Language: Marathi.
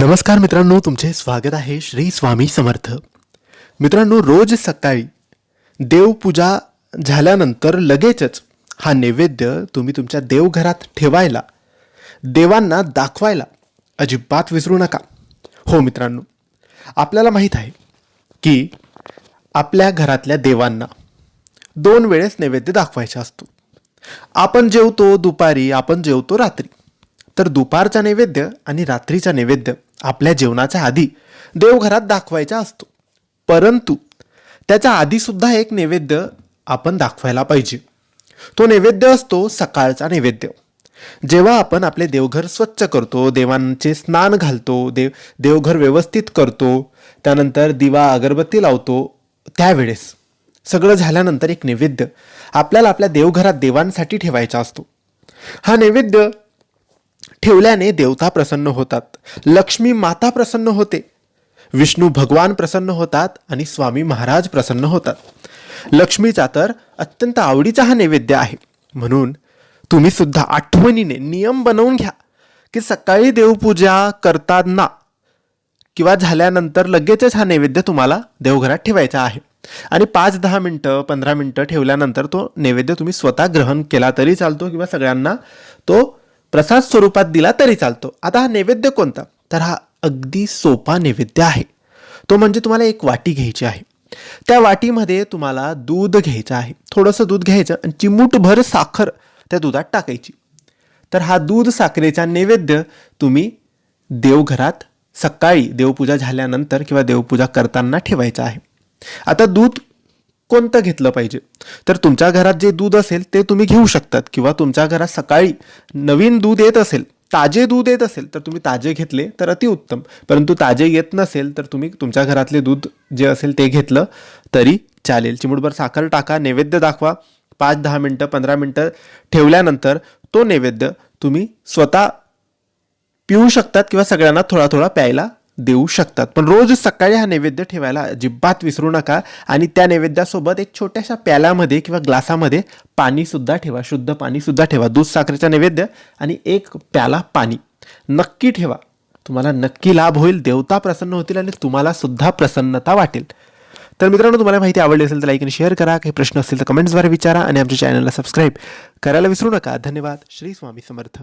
नमस्कार मित्रांनो तुमचे स्वागत आहे श्री स्वामी समर्थ. मित्रांनो रोज सकाळी देवपूजा झाल्यानंतर लगेचच हा नैवेद्य तुम्ही तुमच्या देवघरात ठेवायला देवांना दाखवायला अजिबात विसरू नका. हो मित्रांनो आपल्याला माहीत आहे की आपल्या घरातल्या देवांना दोन वेळेस नैवेद्य दाखवायचा असतो. आपण जेवतो दुपारी आपण जेवतो रात्री. तर दुपारचा नैवेद्य आणि रात्रीचा नैवेद्य आपल्या जेवणाच्या आधी देवघरात दाखवायचा असतो. परंतु त्याच्या आधीसुद्धा एक नैवेद्य आपण दाखवायला पाहिजे. तो नैवेद्य असतो सकाळचा नैवेद्य. जेव्हा आपण आपले देवघर स्वच्छ करतो देवांचे स्नान घालतो देव देवघर व्यवस्थित करतो त्यानंतर दिवा अगरबत्ती लावतो त्यावेळेस सगळं झाल्यानंतर एक नैवेद्य आपल्याला आपल्या देवघरात देवांसाठी ठेवायचा असतो. हा नैवेद्य ठेवल्याने देवता प्रसन्न होतात. लक्ष्मी माता प्रसन्न होते. विष्णू भगवान प्रसन्न होतात आणि स्वामी महाराज प्रसन्न होतात. लक्ष्मीचा तर अत्यंत आवडीचा हा नैवेद्य आहे. म्हणून तुम्ही सुद्धा आठवणीने नियम बनवून घ्या की सकाळी देवपूजा करताना किंवा झाल्यानंतर लगेचच हा नैवेद्य तुम्हाला देवघरात ठेवायचा आहे. आणि पाच दहा मिनटं पंधरा मिनटं ठेवल्यानंतर तो नैवेद्य तुम्ही स्वतः ग्रहण केला तरी चालतो किंवा सगळ्यांना तो प्रसाद स्वरूपात दिला तरी चालतो. आता हा नैवेद्य कोणता? तर हा अगदी सोपा नैवेद्य आहे. तो म्हणजे तुम्हाला एक वाटी घ्यायची आहे. त्या वाटीमध्ये तुम्हाला दूध घ्यायचं आहे. थोडंसं दूध घ्यायचं आणि चिमूटभर साखर त्या दुधात टाकायची. तर हा दूध साखरेचा नैवेद्य तुम्ही देवघरात सकाळी देवपूजा झाल्यानंतर किंवा देवपूजा करताना ठेवायचा आहे. आता दूध कोणतं घेतलं पाहिजे? तर तुमच्या घरात जे दूध असेल ते तुम्ही घेऊ शकतात. किंवा तुमच्या घरात सकाळी नवीन दूध येत असेल ताजे दूध येत असेल तर तुम्ही ताजे घेतले तर अतिउत्तम परंतु ताजे येत नसेल तर तुम्ही तुमच्या घरातले दूध जे असेल ते घेतलं तरी चालेल. चिमूटभर साखर टाका नैवेद्य दाखवा. पाच दहा मिनटं पंधरा मिनटं ठेवल्यानंतर तो नैवेद्य तुम्ही स्वतः पिऊ शकतात किंवा सगळ्यांना थोडा थोडा प्यायला देऊ शकतात. पण रोज सकाळी हा नैवेद्य ठेवायला अजिबात विसरू नका आणि त्या नैवेद्यासोबत एक छोट्याशा प्याल्यामध्ये किंवा ग्लासामध्ये पाणीसुद्धा ठेवा. शुद्ध पाणीसुद्धा ठेवा. दूध साखरेचा नैवेद्य आणि एक प्याला पाणी. नक्की ठेवा. तुम्हाला नक्की लाभ होईल देवता प्रसन्न होतील आणि तुम्हाला सुद्धा प्रसन्नता वाटेल. तर मित्रांनो तुम्हाला माहिती आवडली असेल तर लाईक आणि शेअर करा. काही प्रश्न असतील तर कमेंट्सद्वारे विचारा आणि आमच्या चॅनलला सबस्क्राईब करायला विसरू नका. धन्यवाद. श्री स्वामी समर्थ.